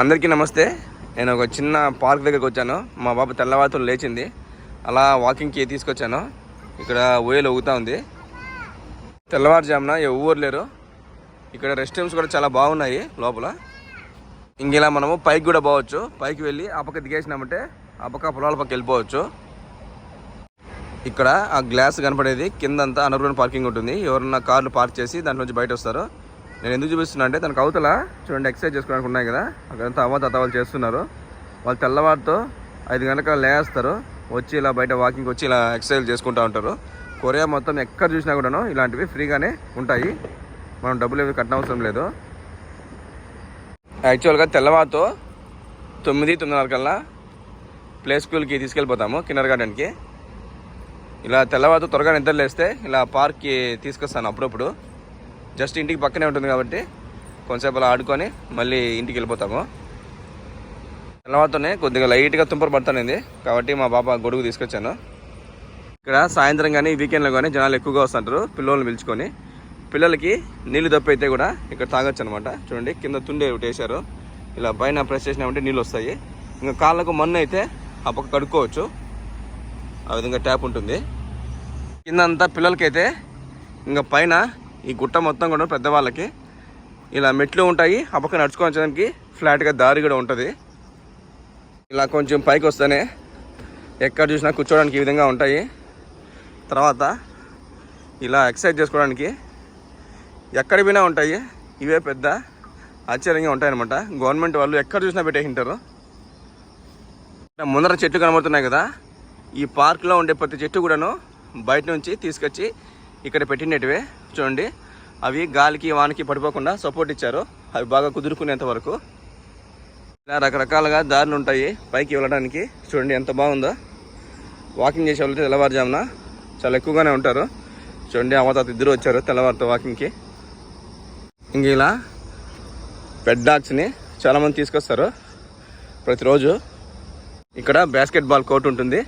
అందరికీ నమస్తే. నేను ఒక చిన్న పార్క్ దగ్గరికి వచ్చాను. మా బాబు తెల్లవారుతో లేచింది. అలా వాకింగ్కి తీసుకొచ్చాను. ఇక్కడ ఊయలు ఊగుతూ ఉంది. తెల్లవారుజామున ఎవరు లేరు. ఇక్కడ రెస్ట్ రూమ్స్ కూడా చాలా బాగున్నాయి లోపల. ఇంకెలా మనము పైకి కూడా పోవచ్చు. పైకి వెళ్ళి ఆ పక్క దిగేసినామంటే ఆ పక్క పొలాల పక్క వెళ్ళిపోవచ్చు. ఇక్కడ ఆ గ్లాస్ కనపడేది. కిందంతా అండర్గ్రౌండ్ పార్కింగ్ ఉంటుంది. ఎవరన్నా కార్లు పార్క్ చేసి దాంట్లో నుంచి బయట వస్తారు నేను ఎందుకు చూపిస్తున్నా అంటే తనకు అవతల చూడండి ఎక్సర్సైజ్ చేసుకోవడానికి ఉన్నాయి కదా. అక్కడంతా అవ్వ తాత వాళ్ళు చేస్తున్నారు. వాళ్ళు తెల్లవారితో ఐదు గంటలకు లేస్తారు. వచ్చి ఇలా బయట వాకింగ్ వచ్చి ఇలా ఎక్సర్సైజ్ చేసుకుంటూ ఉంటారు. కొరియా మొత్తం ఎక్కడ చూసినా కూడాను ఇలాంటివి ఫ్రీగానే ఉంటాయి. మనం డబ్బులు ఏమి కట్టనవసరం లేదు. యాక్చువల్గా తెల్లవారితో తొమ్మిది తొమ్మిదిన్నర కల్లా ప్లే స్కూల్కి తీసుకెళ్ళిపోతాము కిన్నర్ గార్డెన్కి ఇలా తెల్లవారితో త్వరగా నిద్రలేస్తే ఇలా పార్క్కి తీసుకొస్తాను అప్పుడప్పుడు. జస్ట్ ఇంటికి పక్కనే ఉంటుంది కాబట్టి కొంతసేపు అలా ఆడుకొని మళ్ళీ ఇంటికి వెళ్ళిపోతాము. తర్వాతనే కొద్దిగా లైట్గా తుంపర పడుతుంది కాబట్టి మా బాబా గొడుగు తీసుకొచ్చాను. ఇక్కడ సాయంత్రం కానీ వీకెండ్లో కానీ జనాలు ఎక్కువగా వస్తుంటారు పిల్లల్ని పిలుచుకొని. పిల్లలకి నీళ్ళు దప్పు అయితే కూడా ఇక్కడ తాగొచ్చు అనమాట చూడండి కింద తుండే ఒకటి వేశారు. ఇలా పైన ప్రెస్ చేసినామంటే నీళ్ళు వస్తాయి. ఇంకా కాళ్ళకు మన్ను అయితే ఆ పక్క కడుక్కోవచ్చు. ఆ విధంగా ట్యాప్ ఉంటుంది. కింద అంతా పిల్లలకైతే ఇంకా పైన ఈ గుట్ట మొత్తం కూడా పెద్దవాళ్ళకి. ఇలా మెట్లు ఉంటాయి ఆ పక్క నడుచుకోవడానికి ఫ్లాట్గా దారి కూడా ఉంటుంది. ఇలా కొంచెం పైకి వస్తేనే ఎక్కడ చూసినా కూర్చోడానికి ఈ విధంగా ఉంటాయి. తర్వాత ఇలా ఎక్సర్సైజ్ చేసుకోవడానికి ఎక్కడ పోయినా ఉంటాయి. ఇవే పెద్ద ఆశ్చర్యంగా ఉంటాయన్నమాట. గవర్నమెంట్ వాళ్ళు ఎక్కడ చూసినా పెట్టేసింటారు ముందర చెట్లు కనబడుతున్నాయి కదా ఈ పార్క్లో ఉండే ప్రతి చెట్టు కూడాను బయట నుంచి తీసుకొచ్చి ఇక్కడ పెట్టినట్టువే. చూడండి. అవి గాలికి వానకి పడిపోకుండా సపోర్ట్ ఇచ్చారు. అవి బాగా కుదురుకునేంత వరకు. ఇలా రకరకాలుగా దారులు ఉంటాయి పైకి వెళ్ళడానికి. చూడండి ఎంత బాగుందో. వాకింగ్ చేసే వాళ్ళు తెల్లవారుజామున చాలా ఎక్కువగానే ఉంటారు. చూడండి అమ్మతాత ఇద్దరు వచ్చారు తెల్లవారితో వాకింగ్కి ఇంక ఇలా పెడ్ డాగ్స్ని చాలామంది తీసుకొస్తారు ప్రతిరోజు. ఇక్కడ బాస్కెట్బాల్ కోర్ట్ ఉంటుంది.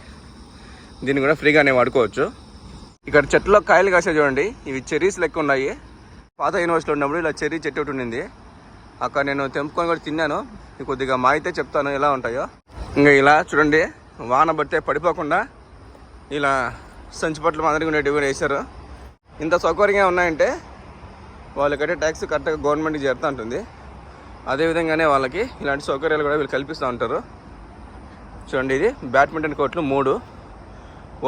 దీన్ని కూడా ఫ్రీగానే వాడుకోవచ్చు. ఇక్కడ చెట్లో కాయలు కాసే చూడండి. ఇవి చెర్రీస్ లెక్క ఉన్నాయి. పాత యూనివర్సిటీలో ఉన్నప్పుడు ఇలా చెర్రీ చెట్టు ఒకటి ఉండింది. అక్కడ నేను తెంపుకొని కూడా తిన్నాను. కొద్దిగా మా అయితే చెప్తాను ఎలా ఉంటాయో. ఇంకా ఇలా చూడండి. వాన పడితే పడిపోకుండా ఇలా సంచి పట్ల అందరికీ ఉండేటివి కూడా వేశారు. ఇంత సౌకర్యంగా ఉన్నాయంటే వాళ్ళకంటే ట్యాక్స్ కరెక్ట్గా గవర్నమెంట్కి చేరుతూ ఉంటుంది. అదేవిధంగానే వాళ్ళకి ఇలాంటి సౌకర్యాలు కూడా వీళ్ళు కల్పిస్తూ ఉంటారు. చూడండి ఇది బ్యాడ్మింటన్ కోర్టులు మూడు.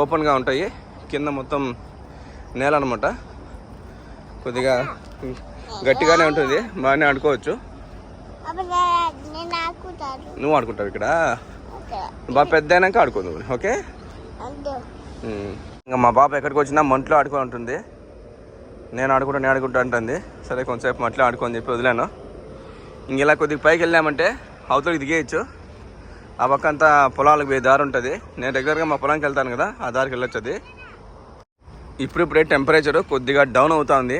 ఓపెన్గా ఉంటాయి. కింద మొత్తం నేల అనమాట కొద్దిగా గట్టిగానే ఉంటుంది. బాగానే ఆడుకోవచ్చు. నువ్వు ఆడుకుంటావు ఇక్కడ? బాగా పెద్ద అయినాక ఆడుకో నువ్వు ఓకే. ఇంకా మా పాప ఎక్కడికి వచ్చినా మంట్లో ఆడుకొని ఉంటుంది నేను ఆడుకుంటా నేను ఆడుకుంటా అంటుంది. సరే కొంతసేపు మట్లో ఆడుకోని చెప్పి వదిలాను. ఇంక ఇలా కొద్దిగా పైకి వెళ్ళామంటే అవతలకి దిగేయచ్చు. ఆ పక్క అంతా పొలాలకు పోయే దారి ఉంటుంది. నేను రెగ్యులర్గా మా పొలానికి వెళ్తాను కదా ఆ దారికి వెళ్ళొచ్చు అది ఇప్పుడిప్పుడే టెంపరేచర్ కొద్దిగా డౌన్ అవుతుంది.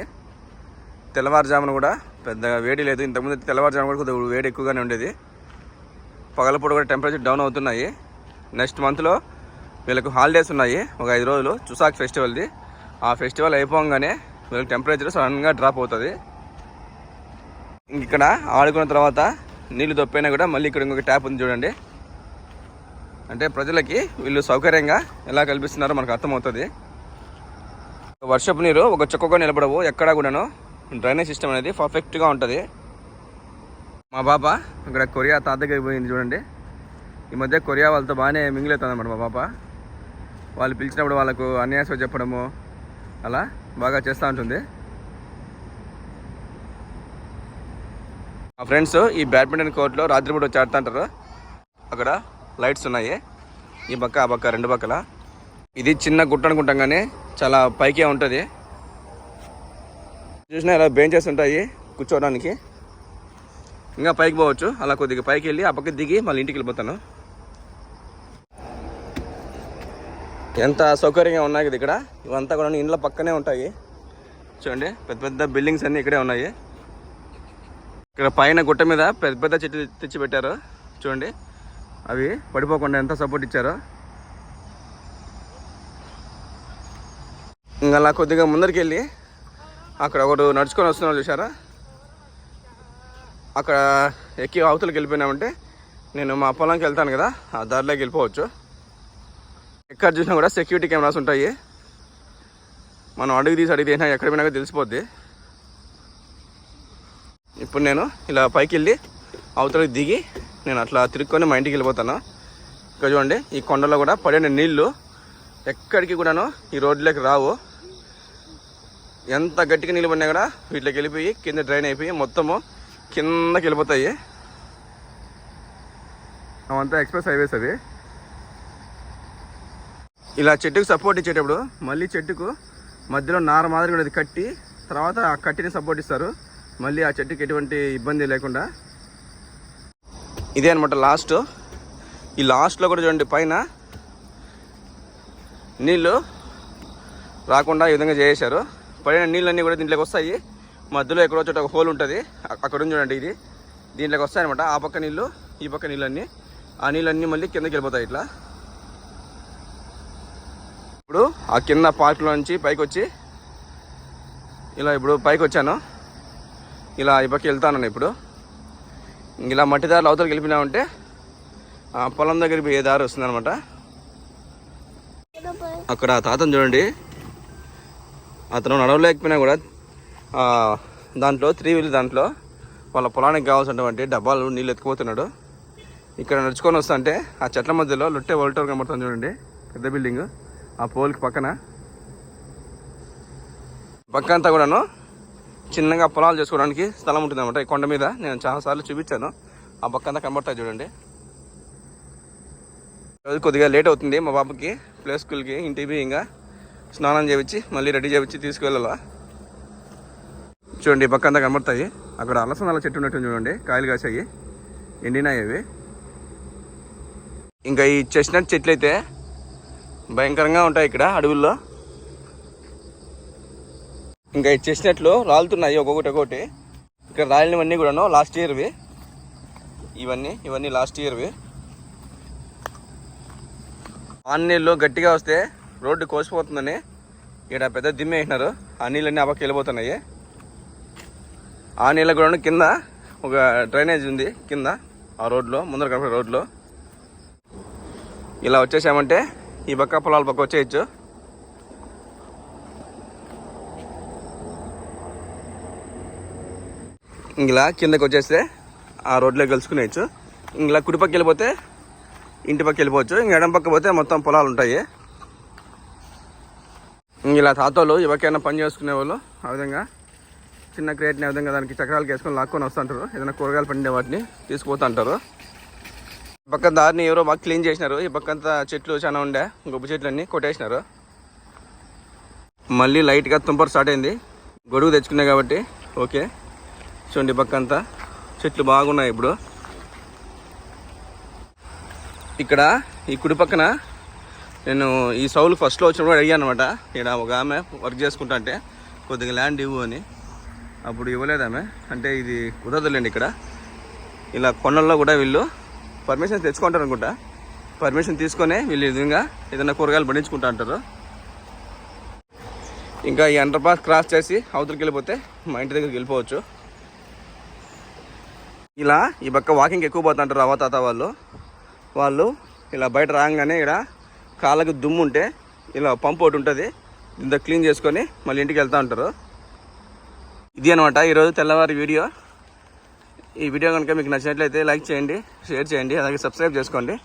తెల్లవారుజామున కూడా పెద్దగా వేడి లేదు. ఇంతకుముందు తెల్లవారుజామున కూడా కొద్దిగా వేడి ఎక్కువగానే ఉండేది. పగలపూట కూడా టెంపరేచర్ డౌన్ అవుతున్నాయి. నెక్స్ట్ మంత్లో వీళ్ళకు హాలిడేస్ ఉన్నాయి. ఒక ఐదు రోజులు చుసాక్ ఫెస్టివల్ది ఆ ఫెస్టివల్ అయిపోగానే వీళ్ళకి టెంపరేచర్ సడన్గా డ్రాప్ అవుతుంది. ఇక్కడ ఆడుకున్న తర్వాత నీళ్ళు దొప్పైనా కూడా మళ్ళీ ఇక్కడ ఇంకొక ట్యాప్ ఉంది చూడండి. అంటే ప్రజలకి వీళ్ళు సౌకర్యంగా ఎలా కల్పిస్తున్నారో మనకు అర్థమవుతుంది. వర్షపు నీరు ఒక చుక్కగా నిలబడవు ఎక్కడా కూడాను. డ్రైనేజ్ సిస్టమ్ అనేది పర్ఫెక్ట్గా ఉంటుంది. మా పాప ఇక్కడ కొరియా తాత దగ్గరికి పోయింది చూడండి. ఈ మధ్య కొరియా వాళ్ళతో బాగానే మింగిల్ అవుతుంది అనమాట మా పాప. వాళ్ళు పిలిచినప్పుడు వాళ్ళకు అన్యాసం చెప్పడము అలా బాగా చేస్తూ ఉంటుంది. మా ఫ్రెండ్స్ ఈ బ్యాడ్మింటన్ కోర్ట్లో రాత్రిపూట వచ్చి ఆడుతుంటారు. అక్కడ లైట్స్ ఉన్నాయి. ఈ పక్క ఆ పక్క రెండు పక్కల. ఇది చిన్న గుట్ట అనుకుంటాం కానీ చాలా పైకే ఉంటుంది. చూసినా ఇలా బెంచెస్ ఉంటాయి కూర్చోవడానికి. ఇంకా పైకి పోవచ్చు. అలా కొద్దిగా పైకి వెళ్ళి ఆ పక్క దిగి మళ్ళీ ఇంటికి వెళ్ళిపోతాను. ఎంత సౌకర్యంగా ఉన్నాయి కదా ఇక్కడ. ఇవంతా కూడా ఇండ్ల పక్కనే ఉంటాయి. చూడండి పెద్ద పెద్ద బిల్డింగ్స్ అన్నీ ఇక్కడే ఉన్నాయి. ఇక్కడ పైన గుట్ట మీద పెద్ద పెద్ద చెట్లు తెచ్చి పెట్టారు చూడండి అవి పడిపోకుండా ఎంత సపోర్ట్ ఇచ్చారో. ఇంకా అలా కొద్దిగా ముందరికి వెళ్ళి అక్కడ ఒకడు నడుచుకొని వస్తున్నాడు చూసారా అక్కడ ఎక్కి అవతలకి వెళ్ళిపోయినామంటే నేను మా పొలంకి వెళ్తాను కదా ఆ దారిలోకి వెళ్ళిపోవచ్చు. ఎక్కడ చూసినా కూడా సెక్యూరిటీ కెమెరాస్ ఉంటాయి. మనం అడుగు తీసి అడిగి తీసినా ఎక్కడ పోయినా తెలిసిపోద్ది. ఇప్పుడు నేను ఇలా పైకి వెళ్ళి అవతలకి దిగి నేను అట్లా తిరుక్కొని మా ఇంటికి వెళ్ళిపోతాను. ఇక్కడ చూడండి ఈ కొండలో కూడా పడిన నీళ్ళు ఎక్కడికి కూడాను ఈ రోడ్లోకి రావు. ఎంత గట్టిగా నీళ్ళు పడినా కూడా వీటిలోకి వెళ్ళిపోయి కింద డ్రైన్ అయిపోయి మొత్తము కిందకి వెళ్ళిపోతాయి. అవంతా ఎక్స్ప్రెస్ హైవేస్ అవి. ఇలా చెట్టుకు సపోర్ట్ ఇచ్చేటప్పుడు మళ్ళీ చెట్టుకు మధ్యలో నార మాదిరి కూడా అది కట్టి తర్వాత ఆ కట్టిని సపోర్ట్ ఇస్తారు. మళ్ళీ ఆ చెట్టుకి ఎటువంటి ఇబ్బంది లేకుండా. ఇదే అనమాట లాస్ట్ ఈ లాస్ట్లో కూడా చూడండి పైన నీళ్ళు రాకుండా ఈ విధంగా చేసేశారు. పడిన నీళ్ళన్నీ కూడా దీంట్లోకి వస్తాయి. మధ్యలో ఎక్కడో చోట ఒక హోల్ ఉంటుంది. అక్కడ చూడండి ఇది. దీంట్లోకి వస్తాయి అనమాట ఆ పక్క నీళ్ళు ఈ పక్క నీళ్ళన్నీ. ఆ నీళ్ళన్నీ మళ్ళీ కిందకి వెళ్ళిపోతాయి ఇట్లా. ఇప్పుడు ఆ కింద పార్క్లో నుంచి పైకి వచ్చి ఇలా ఇప్పుడు పైకి వచ్చాను ఇలా ఈ పక్క వెళ్తాను ఇప్పుడు. ఇలా మట్టి దారిలో అవతలకి వెళ్ళిపోయినామంటే ఆ పొలం దగ్గరికి ఏ దారి వస్తుందన్నమాట. అక్కడ తాతను చూడండి. అతను నడవలేకపోయినా కూడా దాంట్లో త్రీ వీల్ దాంట్లో వాళ్ళ పొలానికి కావాల్సినటువంటి డబ్బాలు నీళ్ళు ఎత్తుకుపోతున్నాడు. ఇక్కడ నడుచుకొని వస్తుంటే ఆ చెట్ల మధ్యలో లొట్టే వోల్టోర్ కనబడుతుంది చూడండి పెద్ద బిల్డింగ్. ఆ పోల్కి పక్కన. పక్క అంతా కూడాను చిన్నగా పొలాలు చేసుకోవడానికి స్థలం ఉంటుంది అనమాట ఈ కొండ మీద నేను చాలాసార్లు చూపించాను. ఆ పక్క అంతా కనబడతాయి చూడండి. రోజు కొద్దిగా లేట్ అవుతుంది మా బాబుకి ప్లే స్కూల్కి ఇంటికి ఇంకా స్నానం చేయించి మళ్ళీ రెడీ చేయించి తీసుకువెళ్ళాలా? చూడండి పక్క అంతా కనబడతాయి. అక్కడ అలసందల చెట్టు ఉన్నట్టు చూడండి కాయలు కాసాయి. ఎండినాయి అవి. ఇంకా ఈ చెస్ట్నట్ చెట్లు అయితే భయంకరంగా ఉంటాయి ఇక్కడ అడవుల్లో. ఇంకా ఈ చెస్ట్నట్లు రాలుతున్నాయి ఒక్కొక్కటి ఒక్కొక్కటి. ఇక్కడ రాలినవన్నీ కూడాను లాస్ట్ ఇయర్వి. ఇవన్నీ ఇవన్నీ లాస్ట్ ఇయర్వి. ఆన్ నీళ్ళు గట్టిగా వస్తే రోడ్డు కోసిపోతుందని ఇక్కడ పెద్ద దిమ్మ వేసినారు. ఆ నీళ్ళన్నీ అబ్బకి వెళ్ళిపోతున్నాయి. ఆ నీళ్ళ కూడా కింద ఒక డ్రైనేజ్ ఉంది. కింద ఆ రోడ్లో ముందర కనపడే రోడ్లో ఇలా వచ్చేసామంటే ఈ పక్క పొలాల పక్క వచ్చేయచ్చు. ఇలా కిందకి వచ్చేస్తే ఆ రోడ్లో కలుసుకునేయచ్చు. ఇలా కుడి పక్క వెళ్ళిపోతే ఇంటి పక్క వెళ్ళిపోవచ్చు. ఇంక ఎడం పక్క పోతే మొత్తం పొలాలు ఉంటాయి. ఇలా తాతోళ్ళు ఎవరికైనా పని చేసుకునే వాళ్ళు ఆ విధంగా చిన్న క్రేట్ని ఆ విధంగా దానికి చక్రాలు వేసుకొని లాక్కొని వస్తుంటారు. ఏదైనా కూరగాయలు పండే వాటిని తీసుకుపోతుంటారు ఈ పక్క దారిని ఎవరో బాగా క్లీన్ చేసినారు. ఈ పక్కంతా చెట్లు చాలా ఉండే. గొబ్బు చెట్లన్నీ కొట్టేసినారు. మళ్ళీ లైట్గా తుంపర్ స్టార్ట్ అయింది. గొడుగు తెచ్చుకున్నాయి కాబట్టి ఓకే. చూడండి పక్కంతా చెట్లు బాగున్నాయి ఇప్పుడు. ఇక్కడ ఈ కుడి పక్కన నేను ఈ సౌలు ఫస్ట్లో వచ్చినప్పుడు అడిగాను అనమాట ఇక్కడ ఒక ఆమె వర్క్ చేసుకుంటా అంటే కొద్దిగా ల్యాండ్ ఇవ్వు అని. అప్పుడు ఇవ్వలేదు ఆమె. అంటే ఇది కుదరదులేండి ఇక్కడ. ఇలా కొండల్లో కూడా వీళ్ళు పర్మిషన్ తెచ్చుకుంటారు అనుకుంటా. పర్మిషన్ తీసుకొని వీళ్ళు విధంగా ఏదైనా కూరగాయలు పండించుకుంటా అంటారు. ఇంకా ఈ అండర్ పాస్ క్రాస్ చేసి అవతలికి వెళ్ళిపోతే మా ఇంటి దగ్గరికి వెళ్ళిపోవచ్చు. ఇలా ఈ పక్క వాకింగ్ ఎక్కువ పోతుంటారు అవ్వ తాత వాళ్ళు. వాళ్ళు ఇలా బయట రాగానే ఇక్కడ కాళ్ళకి దుమ్ము ఉంటే ఇలా పంప్ ఒకటి ఉంటుంది. ఇంత క్లీన్ చేసుకొని మళ్ళీ ఇంటికి వెళ్తూ ఉంటారు. ఇది అనమాట ఈరోజు తెల్లవారి వీడియో. ఈ వీడియో కనుక మీకు నచ్చినట్లయితే లైక్ చేయండి షేర్ చేయండి అలాగే సబ్స్క్రైబ్ చేసుకోండి.